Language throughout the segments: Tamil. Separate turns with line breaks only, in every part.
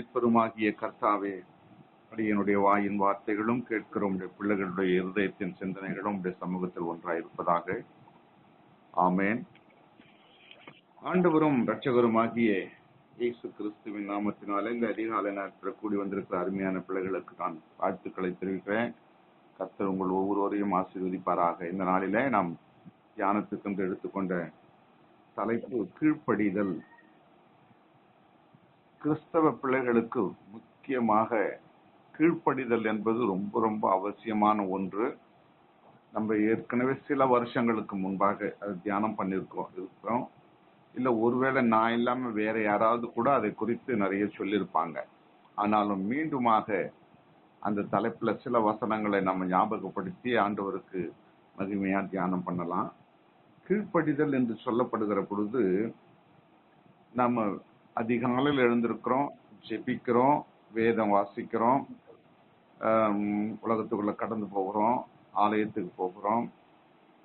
மீட்பெருமாகிய கர்த்தாவே அடியனுடைய வாயின் வார்த்தைகளும் கேட்கிற உடைய பிள்ளைகளுடைய இருதயத்தின் சிந்தனைகளும் உடைய சமூகத்தில் ஒன்றாயிருப்பதாக. ஆமேன். ஆண்டவரும் இரட்சகருமாகிய இயேசு கிறிஸ்துவின் நாமத்தினாலே இந்த அதிகாலை நேரத்தில் கூடி வந்திருக்கிற அருமையான பிள்ளைகளுக்கு நான் வாழ்த்துக்களை தெரிவிக்கிறேன். கர்த்தர் உங்கள் ஒவ்வொருவரையும் ஆசீர்வதிப்பாராக. இந்த நாளிலே நாம் தியானத்துக்கு எடுத்துக்கொண்ட தலைப்பு கீழ்ப்படிதல். கிறிஸ்தவ பிள்ளைகளுக்கு முக்கியமாக கீழ்ப்படிதல் என்பது ரொம்ப ரொம்ப அவசியமான ஒன்று. நம்ம ஏற்கனவே சில வருஷங்களுக்கு முன்பாக அது தியானம் பண்ணியிருக்கோம் இருக்கிறோம். இல்லை ஒருவேளை நான் இல்லாமல் வேற யாராவது கூட அதை குறித்து நிறைய சொல்லியிருப்பாங்க. ஆனாலும் மீண்டுமாக அந்த தலைப்பில் சில வசனங்களை நம்ம ஞாபகப்படுத்தி ஆண்டவருக்கு மகிமையாக தியானம் பண்ணலாம். கீழ்ப்படிதல் என்று சொல்லப்படுகிற பொழுது நம்ம அதிகாலையில் எழுந்திருக்கிறோம் ஜெபிக்கிறோம் வேதம் வாசிக்கிறோம் உலகத்துக்குள்ளே உலகத்துக்குள்ள கடந்து போகிறோம் ஆலயத்துக்கு போகிறோம்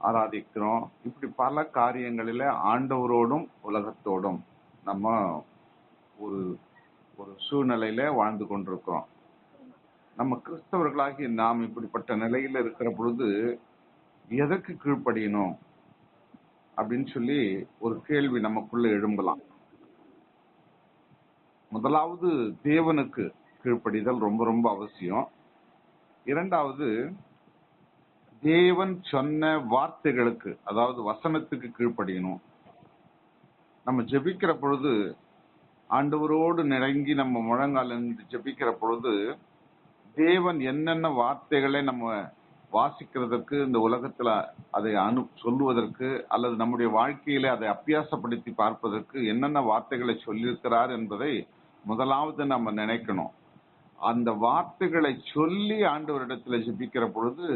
ஆராதிக்கிறோம். இப்படி பல காரியங்களில் ஆண்டவரோடும் உலகத்தோடும் நம்ம ஒரு ஒரு சூழ்நிலையில வாழ்ந்து கொண்டிருக்கிறோம். நம்ம கிறிஸ்தவர்களாகி நாம் இப்படிப்பட்ட நிலையில இருக்கிற பொழுது எதற்கு கீழ்ப்படியணும்? அப்படின்னு சொல்லி ஒரு கேள்வி நமக்குள்ள எழும்பலாம். முதலாவது தேவனுக்கு கீழ்ப்படிதல் ரொம்ப ரொம்ப அவசியம். இரண்டாவது தேவன் சொன்ன வார்த்தைகளுக்கு அதாவது வசனத்துக்கு கீழ்ப்படியணும். நம்ம ஜெபிக்கிற பொழுது ஆண்டவரோடு நெருங்கி நம்ம முழங்கால் ஜெபிக்கிற பொழுது தேவன் என்னென்ன வார்த்தைகளை நம்ம வாசிக்கிறதற்கு இந்த உலகத்துல அதை அனு சொல்லுவதற்கு அல்லது நம்முடைய வாழ்க்கையில அதை அபியாசப்படுத்தி பார்ப்பதற்கு என்னென்ன வார்த்தைகளை சொல்லியிருக்கிறார் என்பதை முதலாவது நம்ம நினைக்கணும். அந்த வார்த்தைகளை சொல்லி ஆண்டவரிடத்துல ஜபிக்கிற பொழுது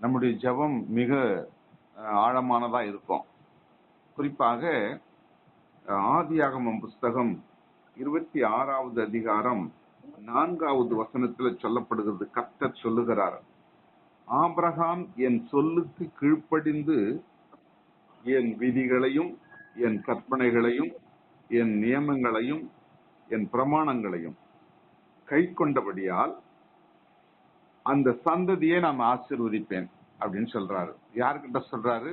நம்முடைய ஜபம் மிக ஆழமானதா இருக்கும். குறிப்பாக ஆதியாகமம் புஸ்தகம் இருபத்தி ஆறாவது அதிகாரம் நான்காவது வசனத்துல சொல்லப்படுகிறது. கர்த்தர் சொல்லுகிறார் ஆபிரகாம் என் சொல்லுக்கு கீழ்ப்படிந்து என் விதிகளையும் என் கற்பனைகளையும் என் நியமங்களையும் என் பிரமாணங்களையும் கை கொண்டபடியால் அந்த சந்ததியை நான் ஆசிர்வதிப்பேன் அப்படின்னு சொல்றாரு. யார்கிட்ட சொல்றாரு?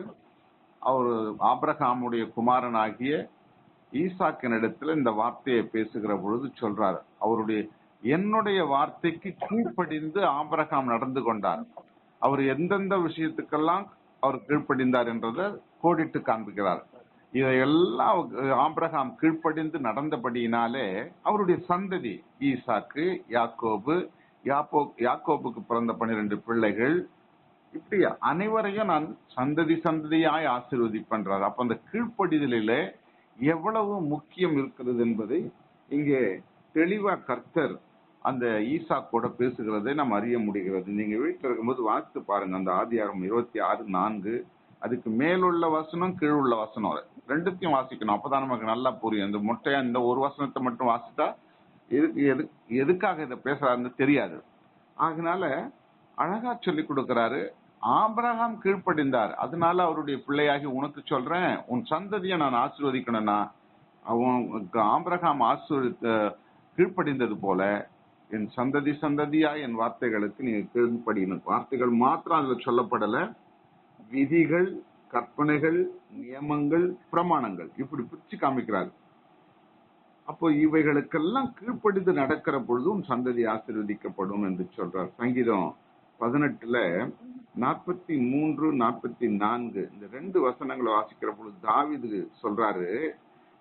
அவர் ஆபிரகாமுடைய குமாரனாகிய ஈசாக்கின் இடத்துல இந்த வார்த்தையை பேசுகிற பொழுது சொல்றாரு. அவருடைய என்னுடைய வார்த்தைக்கு கீழ்ப்படிந்து ஆபிரகாம் நடந்து கொண்டார். அவர் எந்தெந்த விஷயத்துக்கெல்லாம் அவர் கீழ்ப்படிந்தார் என்றதை கோடிட்டு காண்பிக்கிறார். இதையெல்லாம் அவர் ஆபிரகாம் கீழ்ப்படிந்து நடந்தபடியினாலே அவருடைய சந்ததி ஈசாக்கு யாக்கோபு யாப்போ யாக்கோபுக்கு பிறந்த பன்னிரண்டு பிள்ளைகள். இப்படி அனைவரையும் நான் சந்ததி சந்ததியாய் ஆசீர்வதிப்பன்றார். அப்ப அந்த கீழ்ப்படிதலில எவ்வளவு முக்கியம் இருக்கிறது என்பதை இங்கே தெளிவா கர்த்தர் அந்த ஈசாக்கோட பேசுகிறதை நாம் அறிய முடிகிறது. நீங்க வீட்டில் இருக்கும்போது வாசித்து பாருங்க. அந்த ஆதியாரம் இருபத்தி ஆறு நான்கு. அதுக்கு மேலுள்ள வசனம் கீழுள்ள வசனம் ரெண்டுத்தையும் வாசிக்கணும். அப்பதான் நமக்கு நல்லா புரியும். இந்த மொட்டையா இந்த ஒரு வசனத்தை மட்டும் வாசித்தா எதுக்கு எது எதுக்காக இதை பேசுறாருன்னு தெரியாது. அதனால அழகா சொல்லி கொடுக்கிறாரு. ஆபிரகாம் கீழ்ப்படிந்தார். அதனால அவருடைய பிள்ளையாகி உனக்கு சொல்றேன். உன் சந்ததியை நான் ஆசீர்வதிக்கணும்னா அவன் ஆபிரகாம் ஆசீர்வதித்த கீழ்ப்படிந்தது போல என் சந்ததி சந்ததியா என் வார்த்தைகளுக்கு நீ கீழ்ப்படியணும் வார்த்தைகள் மாத்திரம் அதுல சொல்லப்படல. விதிகள் கற்பனைகள் நியமங்கள் பிரமாணங்கள் இப்படி பிரிச்சு காமிக்கிறார் அப்போ இவைகளுக்கெல்லாம் கீழ்ப்படிந்து நடக்கிற பொழுது உன் சந்ததி ஆசிர்வதிக்கப்படும் என்று சொல்றார் சங்கீதம் பதினெட்டுல நாற்பத்தி மூன்று நாற்பத்தி நான்கு இந்த ரெண்டு வசனங்களை வாசிக்கிற பொழுது தாவிது சொல்றாரு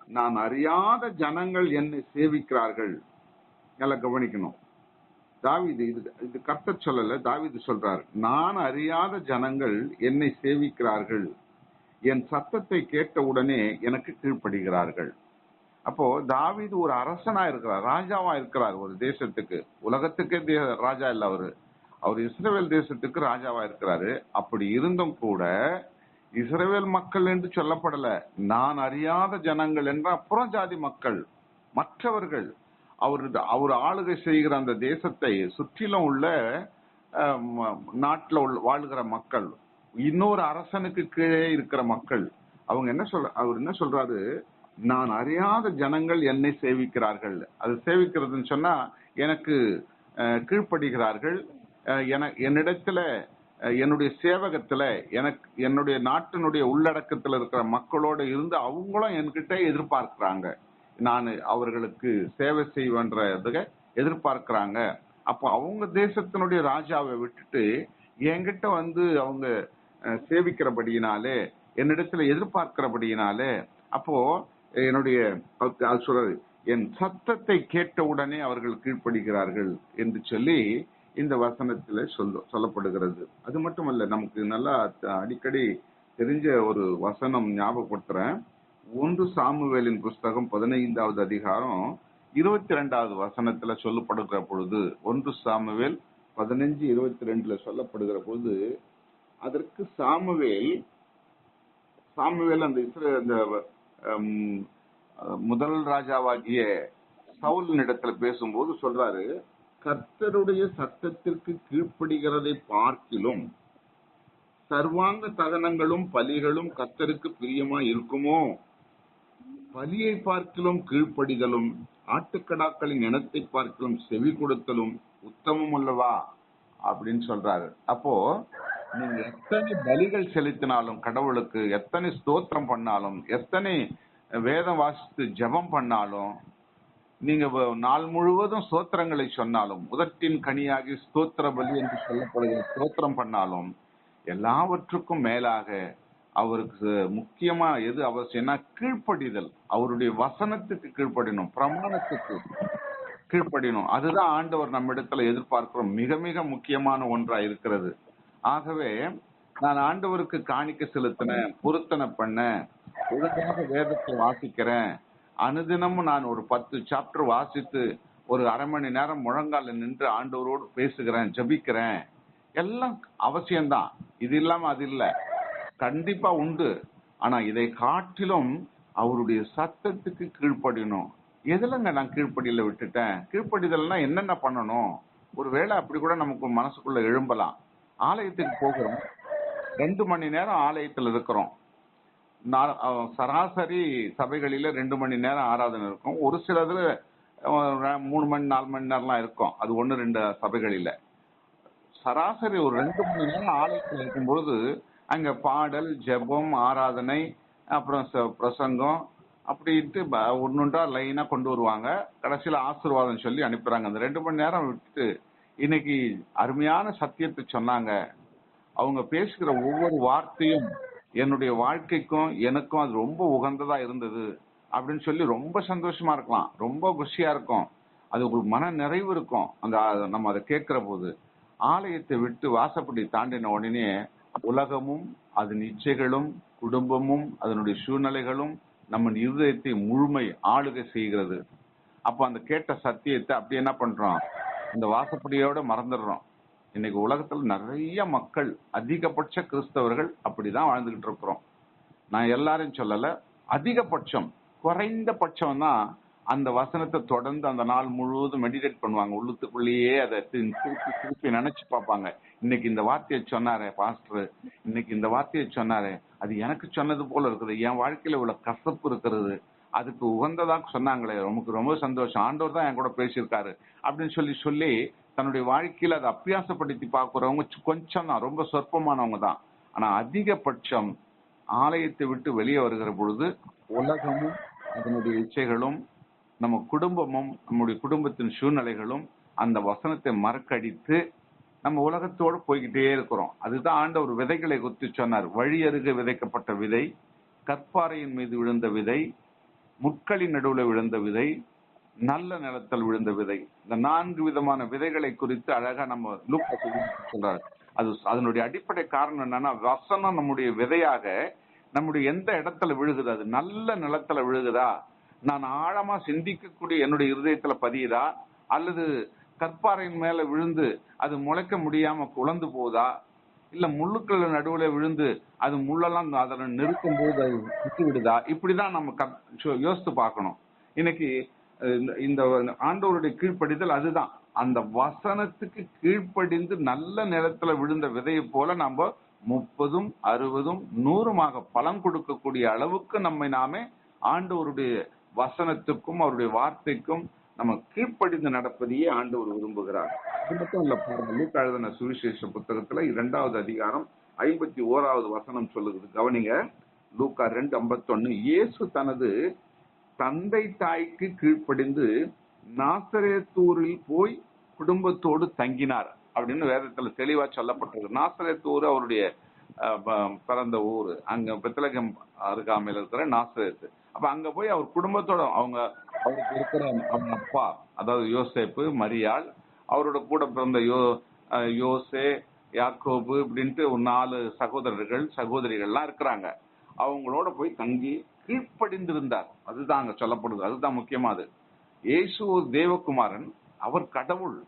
நான் அறியாத ஜனங்கள் என்னை சேவிக்கிறார்கள். நல்லா கவனிக்கணும். தாவிது இது இது கர்த்தர் சொல்லல தாவிது சொல்றார் நான் அறியாத ஜனங்கள் என்னை சேவிக்கிறார்கள். என் சத்தத்தை கேட்ட உடனே எனக்கு கீழ்ப்படுகிறார்கள். அப்போ தாவிது ஒரு அரசனா இருக்கிறார் ராஜாவா இருக்கிறார் ஒரு தேசத்துக்கு. உலகத்துக்கே தே- ராஜா இல்ல அவரு. அவர் இஸ்ரேல் தேசத்துக்கு ராஜாவா இருக்கிறாரு. அப்படி இருந்தும் கூட இஸ்ரேல் மக்கள் என்று சொல்லப்படல. நான் அறியாத ஜனங்கள் என்ற அப்புறம் ஜாதி மக்கள் மற்றவர்கள். அவர் அவர் ஆளுகை செய்கிற அந்த தேசத்தை சுற்றிலும் உள்ள நாட்டில் ம- உள்ள வாழ்கிற மக்கள் இன்னொரு அரசனுக்கு கீழே இருக்கிற மக்கள் அவங்க என்ன சொல்ற அவர் என்ன சொல்றாரு? நான் அறியாத ஜனங்கள் என்னை சேவிக்கிறார்கள். அது சேவிக்கிறதுன்னு சொன்னா எனக்கு கீழ்ப்படுகிறார்கள். என- என்னிடத்துல என்னுடைய சேவகத்துல எனக்கு என்னுடைய நாட்டினுடைய உள்ளடக்கத்துல இருக்கிற மக்களோட இருந்து அவங்களும் என்கிட்ட எதிர்பார்க்கிறாங்க. நான் அவர்களுக்கு சேவை செய்வேன்றதுக எதிர்பார்க்கிறாங்க. அப்போ அவங்க தேசத்தினுடைய ராஜாவை விட்டுட்டு என்கிட்ட வந்து அவங்க சேவிக்கிறபடியினாலே என்னிடத்துல எதிர்பார்க்கிறபடியினாலே அப்போ என்னுடைய சொல்றது என் சத்தத்தை கேட்ட உடனே அவர்கள் கீழ்ப்படுகிறார்கள் என்று சொல்லி இந்த வசனத்துல சொல்ல சொல்லப்படுகிறது. அது மட்டுமல்ல நமக்கு நல்லா அடிக்கடி தெரிஞ்ச ஒரு வசனம் ஞாபகப்படுத்துறேன். ஒன்று சாமுவேலின் புஸ்தகம் பதினைந்தாவது அதிகாரம் இருபத்தி ரெண்டாவது வசனத்துல சொல்லப்படுகிற பொழுது ஒன்று சாமுவேல் பதினஞ்சு இருபத்தி ரெண்டுல சொல்லப்படுகிற பொழுது அதற்கு சாமுவேல் சாமுவேல் அந்த இஸ்ரே அந்த ஹம், முதல் ராஜாவாகிய சவுலின் இடத்துல பேசும்போது சொல்றாரு கர்த்தருடைய சத்தத்திற்கு கீழ்ப்படுகிறதை பார்க்கிலும் சர்வாங்க தகனங்களும் பலிகளும் கர்த்தருக்கு பிரியமா இருக்குமோ பலியை பார்க்கிலும் கீழ்ப்படிதலும் ஆட்டுக்கடாக்களின் இனத்தை பார்க்கிலும் செவி கொடுத்தலும் உத்தமம் அல்லவா? அப்படின்னு சொல்றாரு. அப்போ நீங்க எத்தனை பலிகள் செலுத்தினாலும் கடவுளுக்கு எத்தனை ஸ்தோத்திரம் பண்ணாலும் எத்தனை வேதம் வாசித்து ஜெபம் பண்ணாலும் நீங்க நாள் முழுவதும் ஸ்தோத்திரங்களை சொன்னாலும் முதட்டின் கனியாகி ஸ்தோத்திர பலி என்று சொல்லப்படுகிற ஸ்தோத்திரம் பண்ணாலும் எல்லாவற்றுக்கும் மேலாக அவருக்கு முக்கியமா எது அவசியம்னா கீழ்ப்படிதல். அவருடைய வசனத்துக்கு கீழ்ப்படினும் பிரமாணத்துக்கு கீழ்ப்படினும் அதுதான் ஆண்டவர் நம்மிடத்துல எதிர்பார்க்கிறோம் மிக மிக முக்கியமான ஒன்றா இருக்கிறது. ஆகவே நான் ஆண்டவருக்கு காணிக்க செலுத்தினேன் பொருத்தனை பண்ணேன் ஒழுங்காக வேதத்தை வாசிக்கிறேன். அனுதினமும் நான் ஒரு பத்து சாப்டர் வாசித்து ஒரு அரை மணி நேரம் முழங்கால நின்று ஆண்டவரோடு பேசுகிறேன் ஜெபிக்கிறேன். எல்லாம் அவசியம்தான். இது இல்லாம அது இல்ல. கண்டிப்பா உண்டு. ஆனா இதை காட்டிலும் அவருடைய சத்தத்துக்கு கீழ்ப்படியணும். எதுலங்க நான் கீழ்ப்படியில விட்டுட்டேன்? கீழ்ப்படிதல்னா என்னென்ன பண்ணணும்? ஒருவேளை அப்படி கூட நமக்கு மனசுக்குள்ள எழும்பலாம். ஆலயத்துக்கு போகிறோம். ரெண்டு மணி நேரம் ஆலயத்துல இருக்கிறோம். நா- சராசரி சபைகளில ரெண்டு மணி நேரம் ஆராதனை இருக்கும். ஒரு சிலதுல மூணு மணி நாலு மணி நேரம்லாம் இருக்கும். அது ஒன்னு ரெண்டு சபைகளில. சராசரி ஒரு ரெண்டு மணி நேரம் ஆலயத்தில் இருக்கும் பொழுது அங்க பாடல் ஜெபம் ஆராதனை அப்புறம் ச- பிரசங்கம் அப்படின்ட்டு ப- ஒன்னொன்றா லைனா கொண்டு வருவாங்க. கடைசியில ஆசீர்வாதம் சொல்லி அனுப்புறாங்க. அந்த ரெண்டு மணி நேரம் விட்டு இன்னைக்கு அருமையான சத்தியத்தை சொன்னாங்க. அவங்க பேசுகிற ஒவ்வொரு வார்த்தையும் என்னுடைய வாழ்க்கைக்கும் எனக்கும் அது ரொம்ப உகந்ததா இருந்தது அப்படின்னு சொல்லி ரொம்ப சந்தோஷமா இருக்கலாம். ரொம்ப குஷியா இருக்கும். அது ஒரு மன நிறைவு இருக்கும். அந்த நம்ம அதை கேட்கிற போது. ஆலயத்தை விட்டு வாசப்படி தாண்டின உடனே உலகமும் அதன் இச்சைகளும் குடும்பமும் அதனுடைய சூழ்நிலைகளும் நம்ம இருதயத்தை முழுமை ஆளுகை செய்கிறது. அப்ப அந்த கேட்ட சத்தியத்தை அப்படி என்ன பண்றோம்? இந்த வாசப்படியோட மறந்துடுறோம். இன்னைக்கு உலகத்துல நிறைய மக்கள் அதிகபட்ச கிறிஸ்தவர்கள் அப்படிதான் வாழ்ந்துகிட்டு இருக்கிறோம். நான் எல்லாரையும் சொல்லல அதிகபட்சம் குறைந்தபட்சம் தான் அந்த வசனத்தை தொடர்ந்து அந்த நாள் முழுவதும் மெடிடேட் பண்ணுவாங்க. உள்ளுக்குள்ளேயே அதை திருப்பி திருப்பி நினைச்சு பார்ப்பாங்க. இன்னைக்கு இந்த வார்த்தையை சொன்னாரே பாஸ்டர் இன்னைக்கு இந்த வார்த்தையை சொன்னாரே. அது எனக்கு சொன்னது போல இருக்குது. என் வாழ்க்கையில இவ்வளவு கசப்பு இருக்கிறது. அதுக்கு உகந்ததா சொன்னாங்களே. நமக்கு ரொம்ப சந்தோஷம். ஆண்டோர் தான் என் கூட பேசியிருக்காரு. அப்படின்னு சொல்லி சொல்லி தன்னுடைய வாழ்க்கையில அதை அபியாசப்படுத்தி பார்க்குறவங்க கொஞ்சம் தான். ரொம்ப சொற்பமானவங்க தான். ஆனா அதிகபட்சம் ஆலயத்தை விட்டு வெளியே வருகிற பொழுது உலகமும் அதனுடைய இச்சைகளும் நம்ம குடும்பமும் நம்முடைய குடும்பத்தின் சூழ்நிலைகளும் அந்த வசனத்தை மறக்கடித்து நம்ம உலகத்தோடு போய்கிட்டே இருக்கிறோம். அதுதான் ஆண்டவர் விதைகளை குத்தி சொன்னார். வழி அருகே விதைக்கப்பட்ட விதை கற்பாறையின் மீது விழுந்த விதை முட்களின் நடுவுல விழுந்த விதை நல்ல நிலத்தில் விழுந்த விதை. இந்த நான்கு விதமான விதைகளை குறித்து அழகா நம்ம லூக்கா சொல்றாரு அது அதனுடைய அடிப்படை காரணம் என்னன்னா வசனம் நம்முடைய விதையாக நம்முடைய எந்த இடத்துல விழுகுது? அது நல்ல நிலத்துல விழுகுதா? நான் ஆழமா சிந்திக்கக்கூடிய என்னுடைய இருதயத்துல பதியுதா? அல்லது கற்பாறையின் மேல விழுந்து அது முளைக்க முடியாம குழந்து போகுதா இல்ல முள்ளுக்கள் நடுவுல விழுந்து அது முள்ளெல்லாம் அதில் நிறுத்தும் போது அது விட்டு விடுதா? இப்படிதான் நம்ம கத்- சோ- யோசித்து பார்க்கணும். இன்னைக்கு இந்த- இந்த ஆண்டவருடைய கீழ்ப்படிதல் அதுதான். அந்த வசனத்துக்கு கீழ்ப்படிந்து நல்ல நிலத்துல விழுந்த விதையை போல நம்ம முப்பதும் அறுபதும் நூறுமாக பலன் கொடுக்கக்கூடிய அளவுக்கு நம்மை நாமே ஆண்டவருடைய வசனத்துக்கும் அவருடைய வார்த்தைக்கும் நம்ம கீழ்ப்படிந்து நடப்பதையே ஆண்டவர் விரும்புகிறார். அது மட்டும் இல்ல பாருங்க லூக்கா எழுதின சுவிசேஷ புத்தகத்துல இரண்டாவது அதிகாரம் ஐம்பத்தி ஓராவது வசனம் சொல்லுது. கவனிங்க லூக்கா ரெண்டு ஐம்பத்தொன்னு. இயேசு தனது தந்தை தாய்க்கு கீழ்ப்படிந்து நாசரேத்தூரில் போய் குடும்பத்தோடு தங்கினார் அப்படின்னு வேதத்துல தெளிவா சொல்லப்பட்டிருக்கு. நாசரேத்தூர் அவருடைய பிறந்த ஊர். அங்க பித்தளகம் அருகாமையில் இருக்கிற நாசரேத்து. அப்ப அங்க போய் அவர் குடும்பத்தோட அவங்க அவருக்கு இருக்கிற அவங்க அப்பா அதாவது யோசேப்பு மரியாள் அவரோட கூட பிறந்த யோ யோசே யாக்கோபு இப்படின்ட்டு ஒரு நாலு சகோதரர்கள் சகோதரிகள்லாம் இருக்கிறாங்க. அவங்களோட போய் தங்கி கீழ்ப்படிந்திருந்தார். அதுதான் அங்க சொல்லப்படுது. அதுதான் முக்கியமானது இயேசு தேவகுமாரன் அவர் கடவுள்.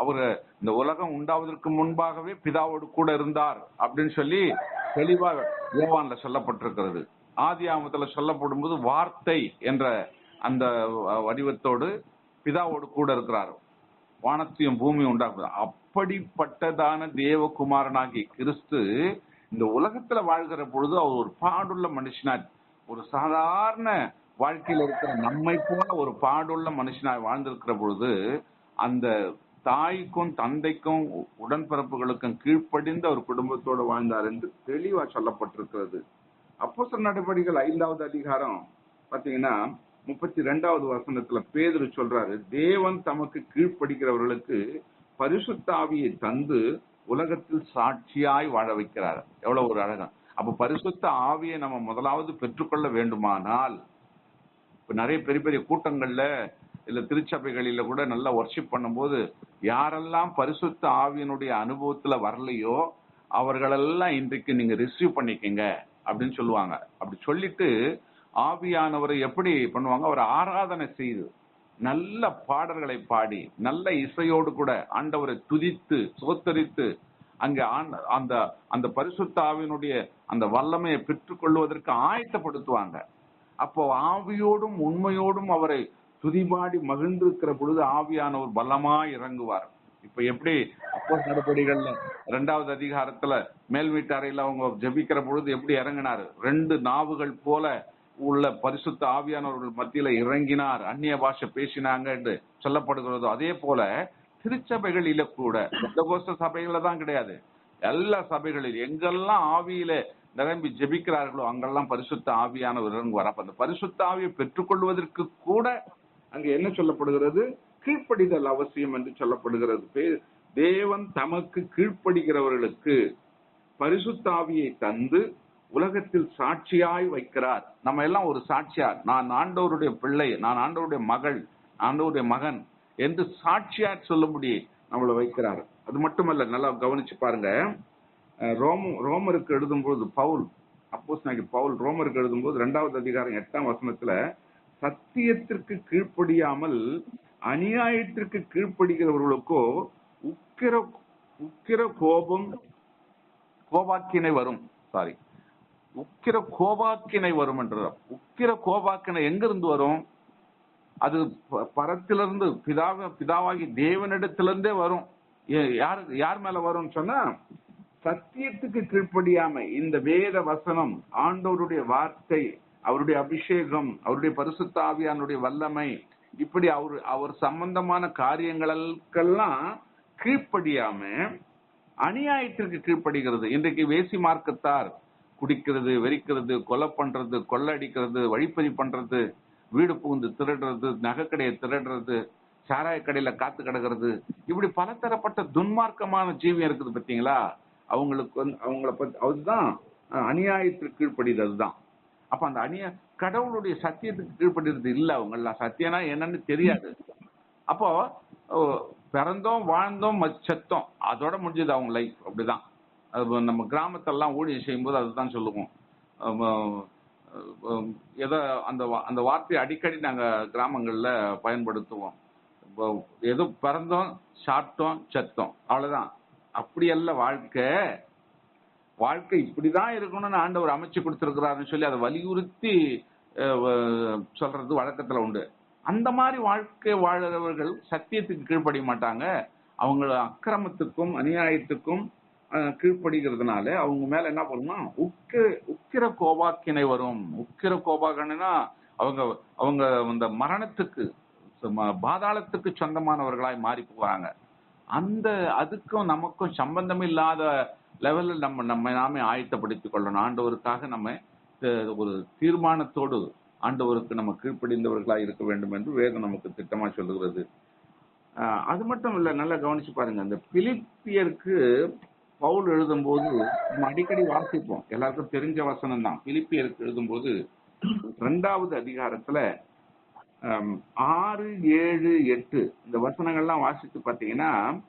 அவர் இந்த உலகம் உண்டாவதற்கு முன்பாகவே பிதாவோடு கூட இருந்தார் அப்படின்னு சொல்லி தெளிவாக யோவான்ல சொல்லப்பட்டிருக்கிறது. ஆதி ஆமத்துல சொல்லப்படும் போது வார்த்தை என்ற அந்த வடிவத்தோடு பிதாவோடு கூட இருக்கிறார். வானத்தையும் பூமியும் உண்டாகும் அப்படிப்பட்டதான தேவகுமாரனாகிய கிறிஸ்து இந்த உலகத்துல வாழ்கிற பொழுது அவர் ஒரு பாடுள்ள மனுஷனா ஒரு சாதாரண வாழ்க்கையில இருக்கிற நம்மை போல ஒரு பாடுள்ள மனுஷனாய் வாழ்ந்திருக்கிற பொழுது அந்த தாய்க்கும் தந்தைக்கும் உடன்பிறப்புகளுக்கும் கீழ்ப்படிந்து அவர் குடும்பத்தோடு வாழ்ந்தார் என்று தெளிவா சொல்லப்பட்டிருக்கிறது. அப்போஸ்தலர் நடவடிக்கைகள் ஐந்தாவது அதிகாரம் பாத்தீங்கன்னா முப்பத்தி ரெண்டாவது வசனத்துல பேதர் சொல்றாரு தேவன் தமக்கு கீழ்ப்படுகிறவர்களுக்கு பரிசுத்த ஆவியை தந்து உலகத்தில் சாட்சியாய் வாழ வைக்கிறார். எவ்வளவு ஒரு அழகம் அப்ப பரிசுத்த ஆவியை நம்ம முதலாவது பெற்றுக்கொள்ள வேண்டுமானால் இப்ப நிறைய பெரிய பெரிய கூட்டங்கள்ல இல்லை திருச்சபைகளில கூட நல்லா ஒர்ஷிப் பண்ணும்போது யாரெல்லாம் பரிசுத்த ஆவியனுடைய அனுபவத்துல வரலையோ அவர்களெல்லாம் இன்றைக்கு நீங்க ரிசீவ் பண்ணிக்கங்க அப்படின்னு சொல்லுவாங்க. அப்படி சொல்லிட்டு ஆவியானவரை எப்படி பண்ணுவாங்க? அவர் ஆராதனை செய்து நல்ல பாடல்களை பாடி நல்ல இசையோடு கூட ஆண்டவரை துதித்து சோத்தரித்து அங்க ஆண்ட- அந்த அந்த பரிசுத்த ஆவியினுடைய அந்த வல்லமையை பெற்றுக்கொள்வதற்கு ஆயத்தப்படுத்துவாங்க. அப்போ ஆவியோடும் உண்மையோடும் அவரை துதிபாடி மகிழ்ந்திருக்கிற பொழுது ஆவியானவர் பலமா இறங்குவார். இப்ப எப்படி அப்போ நடபடிகள்ல ரெண்டாவது அதிகாரத்துல மேல் வீட்டு அறையில அவங்க ஜெபிக்கிற பொழுது எப்படி இறங்கினாரு? ரெண்டு நாவுகள் போல உள்ள பரிசுத்த ஆவியானவர்கள் மத்தியில இறங்கினார். அந்நிய பாஷை பேசினாங்க என்று சொல்லப்படுகிறதோ. அதே போல திருச்சபைகளில கூட கோஷ்ட சபைகள்ல தான் கிடையாது. எல்லா சபைகளில் எங்கெல்லாம் ஆவியில நிரம்பி ஜெபிக்கிறார்களோ அங்கெல்லாம் பரிசுத்த ஆவியானவர் இறங்குவார். அப்ப அந்த பரிசுத்த ஆவியை பெற்றுக்கொள்வதற்கு கூட அங்க என்ன சொல்லப்படுகிறது? கீழ்ப்படிதல் அவசியம் என்று சொல்லப்படுகிறது. தேவன் தமக்கு கீழ்ப்படுகிறவர்களுக்கு பரிசுத்தாவியை தந்து உலகத்தில் சாட்சியாய் வைக்கிறார். நம்ம எல்லாம் ஒரு சாட்சியார். நான் ஆண்டவருடைய பிள்ளை நான் ஆண்டவருடைய மகள் ஆண்டவருடைய மகன் என்று சாட்சியா சொல்லும்படி நம்மளை வைக்கிறார். அது மட்டுமல்ல நல்லா கவனிச்சு பாருங்க. ரோம ரோமருக்கு எழுதும்போது பவுல் அப்போஸ் பவுல் ரோமருக்கு எழுதும்போது இரண்டாவது அதிகாரம் எட்டாம் வசனத்துல சத்தியத்திற்கு கீழ்ப்படியாமல் அநியாயத்திற்கு கீழ்ப்படுகிறவர்களுக்கோ உக்கிர உக்கிர கோபம் கோபாக்கினை வரும். சாரி உக்கிர கோபாக்கினை வரும் என்றார். உக்கிர கோபாக்கினை எங்கிருந்து வரும்? அது ப- பரத்திலிருந்து பிதாவ பிதாவாகி தேவனிடத்திலிருந்தே வரும். ஏ- யாரு யார் மேல வரும்னு சொன்னா சத்தியத்துக்கு கீழ்ப்படியாம இந்த வேத வசனம் ஆண்டவருடைய வார்த்தை அவருடைய அபிஷேகம் அவருடைய பரிசுத்தாவியானுடைய வல்லமை இப்படி அவர் அவர் சம்பந்தமான காரியங்களுக்கெல்லாம் கீழ்ப்படியாம அநியாயத்திற்கு கீழ்ப்படுகிறது. இன்றைக்கு வேசி மார்க்கத்தார் குடிக்கிறது வெறிக்கிறது கொலை பண்றது கொள்ளடிக்கிறது வழிப்பறி பண்றது வீடு புகுந்து திருடுறது நகைக்கடையை திருடுறது சாராய கடையில காத்து கிடக்கிறது. இப்படி பலதரப்பட்ட துன்மார்க்கமான ஜீவியம் இருக்குது பார்த்தீங்களா? அவங்களுக்கு வந்து அவங்கள பத்தி அதுதான் அநியாயத்திற்கு கீழ்ப்படிது அதுதான் அப்ப அந்த அணிய கடவுளுடைய சத்தியத்துக்கு கீழ்ப்படுறது இல்லை அவங்கெல்லாம் சத்தியம்னா என்னன்னு தெரியாது. அப்போ பிறந்தோம் வாழ்ந்தோம் செத்தோம். அதோட முடிஞ்சது அவங்க லைஃப் அப்படிதான். அது நம்ம கிராமத்தெல்லாம் ஊழியம் செய்யும்போது அதுதான் சொல்லுவோம். ஏதோ அந்த வா- அந்த வார்த்தையை அடிக்கடி நாங்க கிராமங்கள்ல பயன்படுத்துவோம். ஏதோ பிறந்தோம் சாப்பிட்டோம் செத்தோம். அவ்வளவுதான். அப்படி வாழ்க்கை. வாழ்க்கை இப்படிதான் இருக்கணும்னு ஆண்டவர் அமைச்சு கொடுத்திருக்கிறாருன்னு சொல்லி அதை வலியுறுத்தி சொல்றது வழக்கத்துல உண்டு. அந்த மாதிரி வாழ்க்கை வாழ்கிறவர்கள் சத்தியத்துக்கு கீழ்ப்படிய மாட்டாங்க. அவங்க அக்கிரமத்துக்கும் அநியாயத்துக்கும் கீழ்ப்படுகிறதுனால கீழ்ப்படிகிறதுனால அவங்க மேல என்ன பண்ணுமா உக்கிர உக்கிர கோபாக்கினை வரும். உக்கிர கோபாக்கினா அவங்க அவங்க அந்த மரணத்துக்கு பாதாளத்துக்கு சொந்தமானவர்களாய் மாறி போவாங்க. அந்த அதுக்கும் நமக்கும் சம்பந்தம் இல்லாத லெவலில் நம்ம நம்ம நாமே ஆயத்தப்படுத்திக் கொள்ளணும். ஆண்டவருக்காக நம்ம ஒரு தீர்மானத்தோடு ஆண்டவருக்கு நம்ம கீழ்ப்படிந்தவர்களாக இருக்க வேண்டும் என்று வேதம் நமக்கு திட்டமா சொல்லுகிறது. ஆஹ் அது மட்டும் இல்ல நல்லா கவனிச்சு பாருங்க. அந்த பிலிப்பியருக்கு பவுல் எழுதும்போது நம்ம அடிக்கடி வாசிப்போம். எல்லாருக்கும் தெரிஞ்ச வசனம் தான். பிலிப்பியருக்கு எழுதும்போது ரெண்டாவது அதிகாரத்துல ஆறு ஏழு எட்டு இந்த வசனங்கள்லாம் வாசித்து பார்த்தீங்கன்னா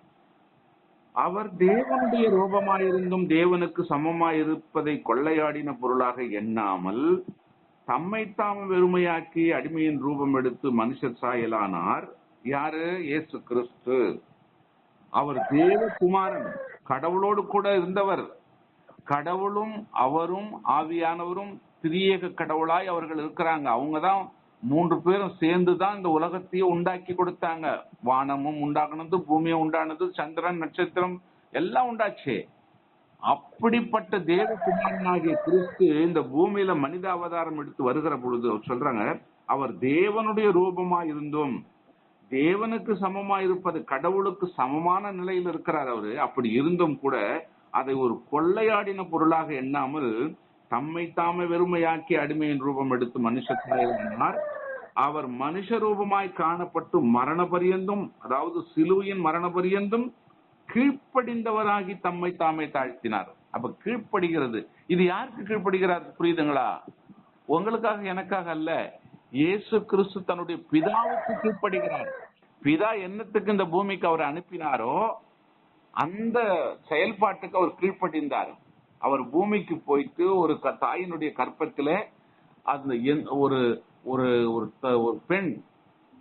அவர் தேவனுடைய ரூபமாயிருந்தும் தேவனுக்கு சமமாயிருப்பதை கொள்ளையாடின பொருளாக எண்ணாமல் தம்மைத்தாம வெறுமையாக்கி அடிமையின் ரூபம் எடுத்து மனுஷர் சாயலானார். யாரு? இயேசு கிறிஸ்து. அவர் தேவகுமாரன். கடவுளோடு கூட இருந்தவர். கடவுளும் அவரும் ஆவியானவரும் திரியேக கடவுளாய் அவர்கள் இருக்கிறாங்க. அவங்க தான் மூன்று பேரும் சேர்ந்து தான் இந்த உலகத்தையே உண்டாக்கி கொடுத்தாங்க. வானமும் உண்டாகினது பூமியும் உண்டானது சந்திரன் நட்சத்திரம் எல்லாம் உண்டாச்சு. அப்படிப்பட்ட தேவகுமாரனாகிய கிறிஸ்து இந்த பூமியில மனித அவதாரம் எடுத்து வருகிற பொழுது சொல்றாங்க அவர் தேவனுடைய ரூபமா இருந்தும் தேவனுக்கு சமமா இருப்பது கடவுளுக்கு சமமான நிலையில் இருக்கிறார் அவரு. அப்படி இருந்தும் கூட அதை ஒரு கொள்ளையாடின பொருளாக எண்ணாமல் தம்மை தாமே வெறுமையாக்கி அடிமையின் ரூபம் எடுத்து மனுஷனார் அவர் மனுஷ ரூபமாய் காணப்பட்டு மரண பரியந்தும் அதாவது சிலுவையின் மரண பரியந்தும் கீழ்ப்படிந்தவராகி தம்மை தாமே தாழ்த்தினார். அப்ப கீழ்ப்படுகிறது. இது யாருக்கு கீழ்ப்படுகிறார் புரியுதுங்களா? உங்களுக்காக எனக்காக அல்ல. இயேசு கிறிஸ்து தன்னுடைய பிதாவுக்கு கீழ்ப்படுகிறார். பிதா என்னத்துக்கு இந்த பூமிக்கு அவர் அனுப்பினாரோ அந்த செயல்பாட்டுக்கு அவர் கீழ்ப்படிந்தார். அவர் பூமிக்கு போயிட்டு ஒரு க- தாயினுடைய கற்பத்தில் அந்த எந்- ஒரு ஒரு ஒரு த- ஒரு பெண்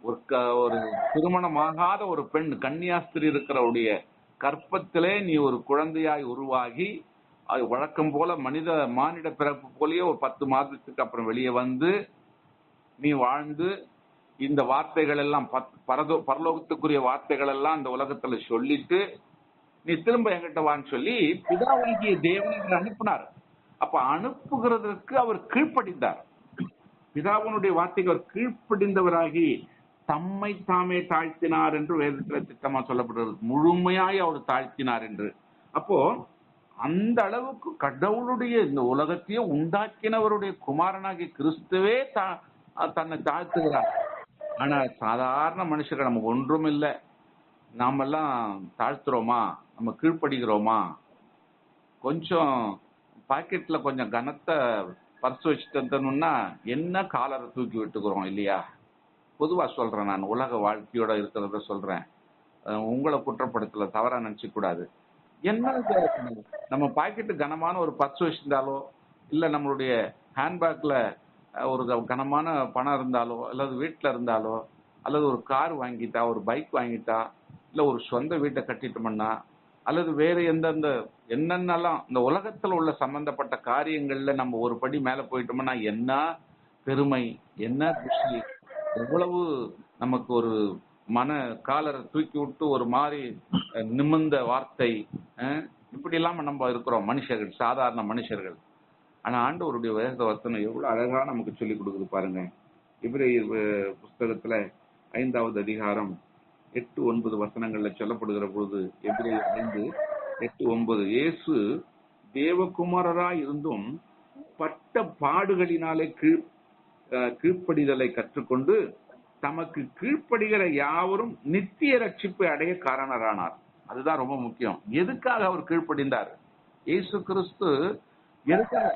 ஒரு க- ஒரு திருமணமாகாத ஒரு பெண் கன்னியாஸ்திரி இருக்கிறவருடைய கற்பத்திலே நீ ஒரு குழந்தையாய் உருவாகி அது வழக்கம் போல மனித மானிட பிறப்பு போலயே ஒரு பத்து மாதத்துக்கு அப்புறம் வெளியே வந்து நீ வாழ்ந்து இந்த வார்த்தைகள் எல்லாம் பத்- பரதோ பரலோகத்துக்குரிய வார்த்தைகள் எல்லாம் இந்த உலகத்துல சொல்லிட்டு நீ திரும்ப என்கிட்ட வான்னு சொல்லி பிதாவாகிய தேவனை அவர் அனுப்பினார். அப்ப அனுப்புகிறதற்கு அவர் கீழ்ப்படிந்தார். பிதாவனுடைய வார்த்தைக்கு அவர் கீழ்ப்படிந்தவராகி தம்மை தாமே தாழ்த்தினார் என்று வேதத்துல திட்டமா சொல்லப்படுகிறது. முழுமையாய் அவர் தாழ்த்தினார் என்று. அப்போ அந்த அளவுக்கு கடவுளுடைய இந்த உலகத்தையே உண்டாக்கினவருடைய குமாரனாகிய கிறிஸ்துவே தன்னை தாழ்த்துகிறார். ஆனா சாதாரண மனுஷர்கள் நமக்கு ஒன்றும் இல்லை நாமெல்லாம் தாழ்த்துறோமா? நம்ம கீழ்ப்படுகிறோமா? கொஞ்சம் பாக்கெட்ல கொஞ்சம் கனத்தை பர்ஸ் வச்சுட்டு வந்தோம்னா என்ன காலரை தூக்கி விட்டுக்கிறோம் இல்லையா? பொதுவா சொல்றேன் நான் உலக வாழ்க்கையோட இருக்கிறத சொல்றேன். உங்களை குற்றப்படுத்தல தவறா நினைச்சுக்க கூடாது. என்ன நம்ம பாக்கெட்டு கனமான ஒரு பர்ஸ் வச்சிருந்தாலோ இல்ல நம்மளுடைய ஹேண்ட்பேக்ல ஒரு கனமான பணம் இருந்தாலோ அல்லது வீட்டுல இருந்தாலோ அல்லது ஒரு கார் வாங்கிட்டா ஒரு பைக் வாங்கிட்டா இல்ல ஒரு சொந்த வீட்டை கட்டிட்டோம்னா அல்லது வேற எந்தெந்த என்னென்னலாம் இந்த உலகத்துல உள்ள சம்பந்தப்பட்ட காரியங்கள்ல நம்ம ஒரு படி மேல போயிட்டோம்னா என்ன பெருமை என்ன குஷி எவ்வளவு நமக்கு ஒரு மன காலரை தூக்கி விட்டு ஒரு மாதிரி நிமிர்ந்த வார்த்தை இப்படி இல்லாம நம்ம இருக்கிறோம் மனுஷர்கள் சாதாரண மனுஷர்கள். ஆனா ஆண்டவருடைய வேத வசனம் எவ்வளவு அழகா நமக்கு சொல்லி கொடுக்குது பாருங்க. இப்படி அஹ், புஸ்தகத்துல ஐந்தாவது அதிகாரம். எட்டு ஒன்பது வசனங்கள்ல சொல்லப்படுகிற பொழுது எபிரேயர் ஐந்து எட்டு ஒன்பது இயேசு தேவகுமாரராய் இருந்தும் பட்ட பாடுகளினாலே கீழ் கீழ்ப்படிதலை கற்றுக்கொண்டு தமக்கு கீழ்ப்படுகிற யாவரும் நித்திய ரட்சிப்பை அடைய காரணரானார் அதுதான் ரொம்ப முக்கியம். எதுக்காக அவர் கீழ்ப்படிந்தார்? இயேசு கிறிஸ்து எதுக்காக?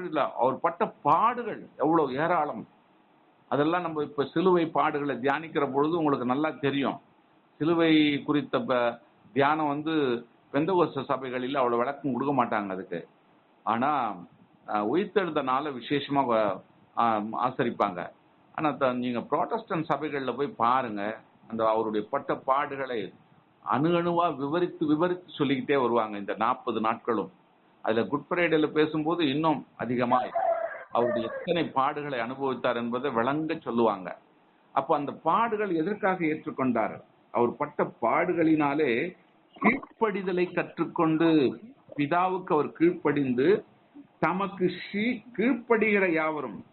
இதுல அவர் பட்ட பாடுகள் எவ்வளவு ஏராளம். அதெல்லாம் நம்ம இப்ப சிலுவை பாடுகளை தியானிக்கிற பொழுது உங்களுக்கு நல்லா தெரியும். சிலுவை குறித்த ப- தியானம் வந்து பெந்தகோச சபைகளில் அவ்வளவு விளக்கம் கொடுக்க மாட்டாங்க அதுக்கு. ஆனா உயிர்த்தெழுந்த நாளை விசேஷமா ஆசரிப்பாங்க. ஆனா த- நீங்க புரோட்டஸ்டன்ட் சபைகளில் போய் பாருங்க. அந்த அவருடைய பட்ட பாடுகளை அணு அணுவா விவரித்து விவரித்து சொல்லிக்கிட்டே வருவாங்க இந்த நாற்பது நாட்களும். அதுல குட் ஃப்ரைடேல பேசும்போது இன்னும் அதிகமாக அவருடைய எத்தனை பாடுகளை அனுபவித்தார் என்பதை விளங்க சொல்லுவாங்க. அப்ப அந்த பாடுகள் எதற்காக ஏற்றுக்கொண்டார்? அவர் பட்ட பாடுகளினாலே கீழ்ப்படிதலை கற்றுக்கொண்டு பிதாவுக்கு அவர் கீழ்ப்படிந்து தமக்கு ஸ்ரீ கீழ்ப்படுகிற யாவரும்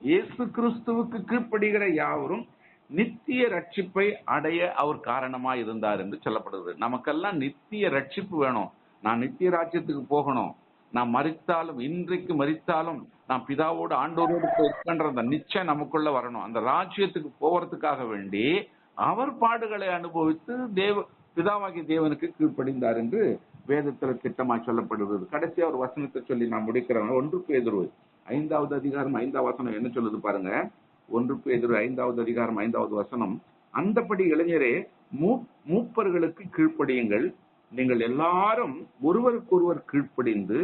இயேசு கிறிஸ்துவுக்கு கீழ்ப்படுகிற யாவரும் நித்திய ரட்சிப்பை அடைய அவர் காரணமா இருந்தார் என்று சொல்லப்படுகிறது. நமக்கெல்லாம் நித்திய ரட்சிப்பு வேணும். நான் நித்திய ராஜ்யத்துக்கு போகணும். நாம் மறித்தாலும் இன்றைக்கு மறித்தாலும் நான் பிதாவோடு ஆண்டோரோடு போய் இருக்கின்ற அந்த நிச்சயம் நமக்குள்ள வரணும். அந்த ராஜ்யத்துக்கு போவதுக்காக வேண்டி அவர் பாடுகளை அனுபவித்து தேவ பிதாவாகிய தேவனுக்கு கீழ்ப்படிந்தார் என்று வேதத்துல திட்டமா சொல்லப்படுகிறது. கடைசியா ஒரு வசனத்தை சொல்லி நான் முடிக்கிறேன். ஒன்று பேதுரு ஐந்தாவது அதிகாரம் ஐந்தாவது வசனம் என்ன சொல்லுது பாருங்க? ஒன்று பேதுரு ஐந்தாவது அதிகாரம் ஐந்தாவது வசனம். அந்தபடி இளைஞரே மூ மூப்பர்களுக்கு கீழ்ப்படியுங்கள். நீங்கள் எல்லாரும் ஒருவருக்கொருவர் கீழ்ப்படிந்து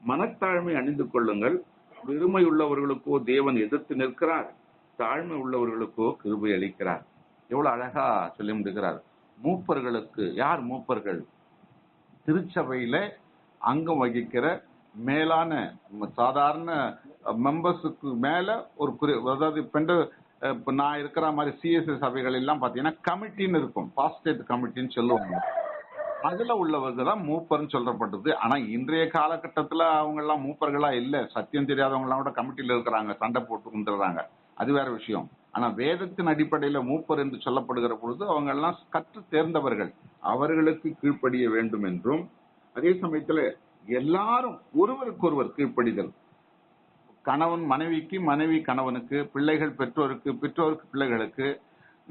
மனத்தாழ்மை அணிந்து கொள்ளுங்கள். பெருமை உள்ளவர்களுக்கோ தேவன் எதிர்த்து நிற்கிறார். தாழ்மை உள்ளவர்களுக்கோ கிருபை அளிக்கிறார். எவ்வளவு அழகா சொல்லி முடிகிறார் மூப்பர்களுக்கு யார் மூப்பர்கள்? திருச்சபையில அங்கம் வகிக்கிற மேலான சாதாரண மெம்பர்ஸுக்கு மேல ஒரு குறி அதாவது பெண்ட நான் இருக்கிற மாதிரி சிஎஸ்எஸ் சபைகள் எல்லாம் பாத்தீங்கன்னா கமிட்டின்னு இருக்கும். பாஸ்டேட் கமிட்டின்னு சொல்லுவாங்க. அதுல உள்ளவர்கள் தான் மூப்பர்னு சொல்லப்பட்டது. ஆனா இன்றைய காலகட்டத்துல அவங்க எல்லாம் மூப்பர்களா இல்ல. சத்தியம் தெரியாதவங்க எல்லாம் கூட கமிட்டில இருக்கிறாங்க. சண்டை போட்டு கொண்டுறாங்க அது வேற விஷயம். ஆனா வேதத்தின் அடிப்படையில மூப்பர் என்று சொல்லப்படுகிற பொழுது அவங்க எல்லாம் கற்று தேர்ந்தவர்கள். அவர்களுக்கு கீழ்ப்படிய வேண்டும் என்றும் அதே சமயத்துல எல்லாரும் ஒருவருக்கொருவர் கீழ்ப்படிதல். கணவன் மனைவிக்கு மனைவி கணவனுக்கு பிள்ளைகள் பெற்றோருக்கு பெற்றோருக்கு பிள்ளைகளுக்கு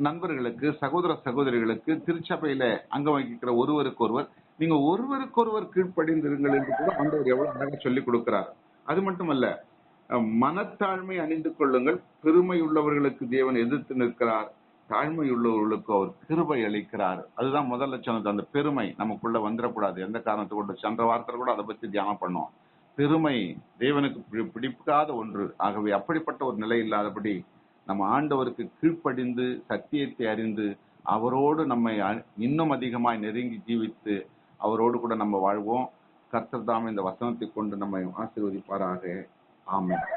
நண்பர்களுக்கு சகோதர சகோதரிகளுக்கு திருச்சபையில அங்கம் வகிக்கிற ஒருவருக்கொருவர் நீங்க ஒருவருக்கொருவர் கீழ்ப்படிந்திருங்கள் என்று கூட ஆண்டவர் எவ்வளவு அழகாக சொல்லிக் கொடுக்கிறார். அது மட்டுமல்ல மனத்தாழ்மை அணிந்து கொள்ளுங்கள். பெருமை உள்ளவர்களுக்கு தேவன் எதிர்த்து நிற்கிறார். தாழ்மை உள்ளவர்களுக்கு அவர் கிருபை அளிக்கிறார். அதுதான் முதல்ல சொன்னது. அந்த பெருமை நமக்குள்ள வந்துடக்கூடாது. எந்த காரணத்தை கொண்டு? சென்ற வாரத்தில் கூட அதை பத்தி தியானம் பண்ணோம் பெருமை தேவனுக்கு பிடிக்காத ஒன்று. ஆகவே அப்படிப்பட்ட ஒரு நிலை இல்லாதபடி நம்ம ஆண்டவருக்கு கீழ்ப்படிந்து சத்தியத்தை அறிந்து அவரோடு நம்மை இன்னும் அதிகமாய் நெருங்கி ஜீவித்து அவரோடு கூட நம்ம வாழ்வோம். கர்த்தர் தாமே இந்த வசனத்தை கொண்டு நம்மை ஆசீர்வதிப்பாராக. ஆமாம்